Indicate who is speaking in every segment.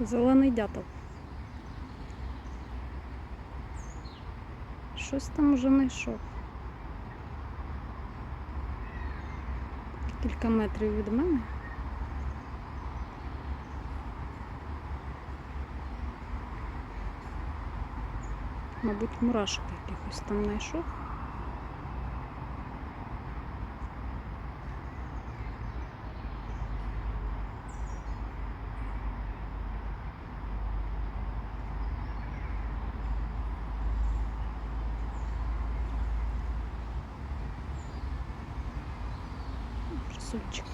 Speaker 1: Зелений дятел. Щось там вже знайшов. Кілька метрів від мене. Мабуть, мурашок якихось там знайшов. Красунчик.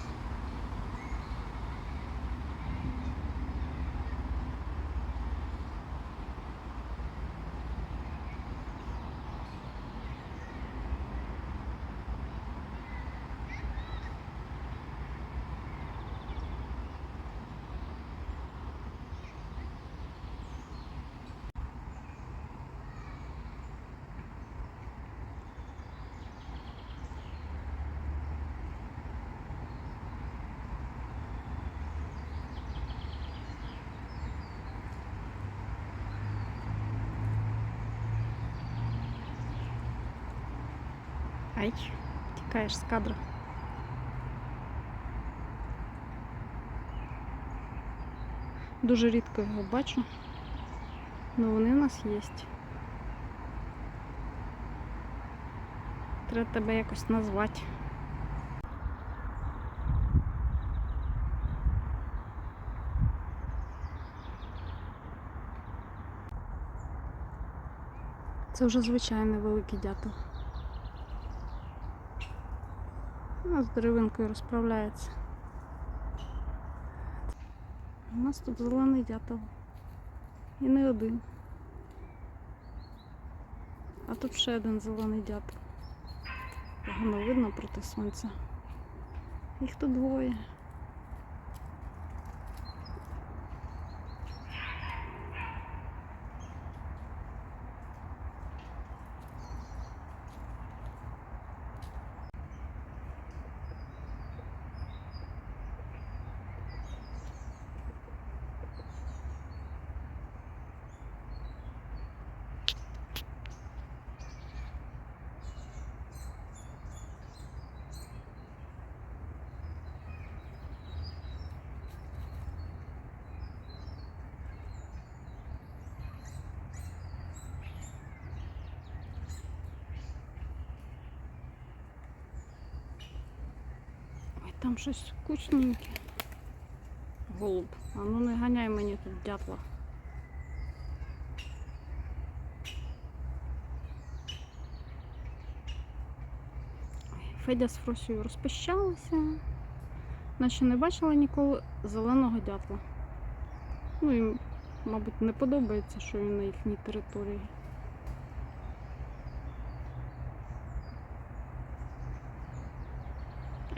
Speaker 1: Ай, тікаєш з кадру. Дуже рідко його бачу, але вони в нас є. Треба тебе якось назвати. Це вже звичайний великий дятел. Ну, з деревинкою розправляється. У нас тут зелений дятел. І не один. А тут ще один зелений дятел. Погано видно проти сонця. Їх тут двоє. Там щось вкусненьке. Голуб. А ну не ганяй мені тут дятла. Федя з Фросією розпищалися. Наче не бачила ніколи зеленого дятла. Ну їм, мабуть, не подобається, що він на їхній території.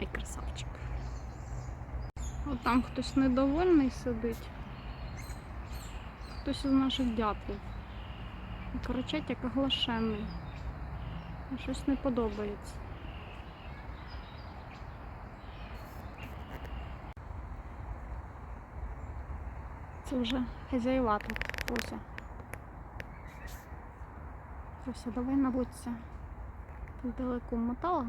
Speaker 1: Ай, красавчик. От там хтось недовольний сидить. Хтось із наших дятлів. Кричать як оглашений. Щось не подобається. Це вже хазяєва тут. Ося. Ося, давай. Ти далеко мотала.